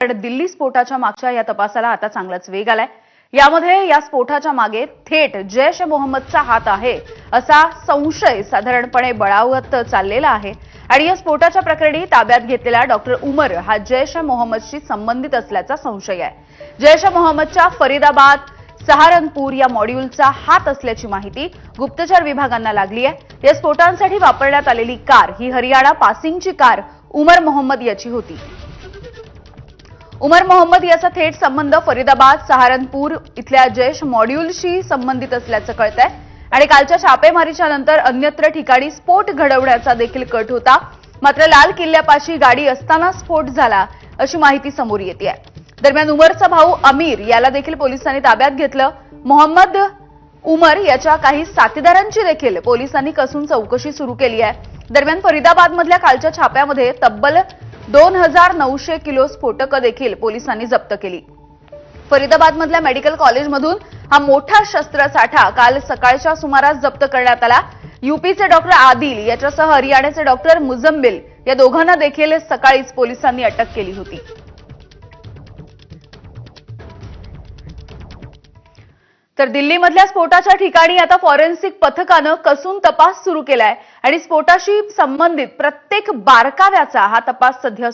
कारण दिल्ली स्फोटाच्या मागच्या या तपासाला आता चांगलाच वेग आलाय. यामध्ये या स्फोटाच्या मागे थेट जैश मोहम्मदचा हात आहे असा संशय साधारणपणे बळावत चाललेला आहे. आणि या स्फोटाच्या प्रकरणी ताब्यात घेतलेला डॉक्टर उमर हा जैश मोहम्मदशी संबंधित असल्याचा संशय आहे. जैश मोहम्मदच्या फरीदाबाद सहारनपूर या मॉड्यूलचा हात असल्याची माहिती गुप्तचर विभागांना लागली आहे. या स्फोटांसाठी वापरण्यात आलेली कार ही हरियाणा पासिंगची कार उमर मोहम्मद याची होती. उमर मोहम्मद याचा थेट संबंध फरीदाबाद सहारनपूर इथल्या जैश मॉड्यूलशी संबंधित असल्याचं कळतंय. आणि कालच्या छापेमारीच्या नंतर अन्यत्र ठिकाणी स्फोट घडवण्याचा देखील कट होता. मात्र लाल किल्ल्यापाशी गाडी असताना स्फोट झाला अशी माहिती समोर येते दरम्यान उमरचा भाऊ अमीर याला देखील पोलिसांनी ताब्यात घेतलं. मोहम्मद उमर याच्या काही साथीदारांची देखील पोलिसांनी कसून चौकशी सुरू केली आहे. दरम्यान फरीदाबादमधल्या कालच्या छाप्यामध्ये तब्बल दोन हजार नऊशे किलो स्फोटकं देखील पोलिसांनी जप्त केली. फरीदाबादमधल्या मेडिकल कॉलेजमधून हा मोठा शस्त्रसाठा काल सकाळच्या सुमारास जप्त करण्यात आला. युपीचे डॉक्टर आदिल याच्यासह हरियाणाचे डॉक्टर मुझम्बिल या दोघांना देखील सकाळीच पोलिसांनी अटक केली होती. तर दिल्लीमधल्या स्फोटाच्या ठिकाणी आता फॉरेन्सिक पथकानं कसून तपास सुरू केलाय. आणि स्फोटाशी संबंधित प्रत्येक बारकाव्याचा हा तपास सध्या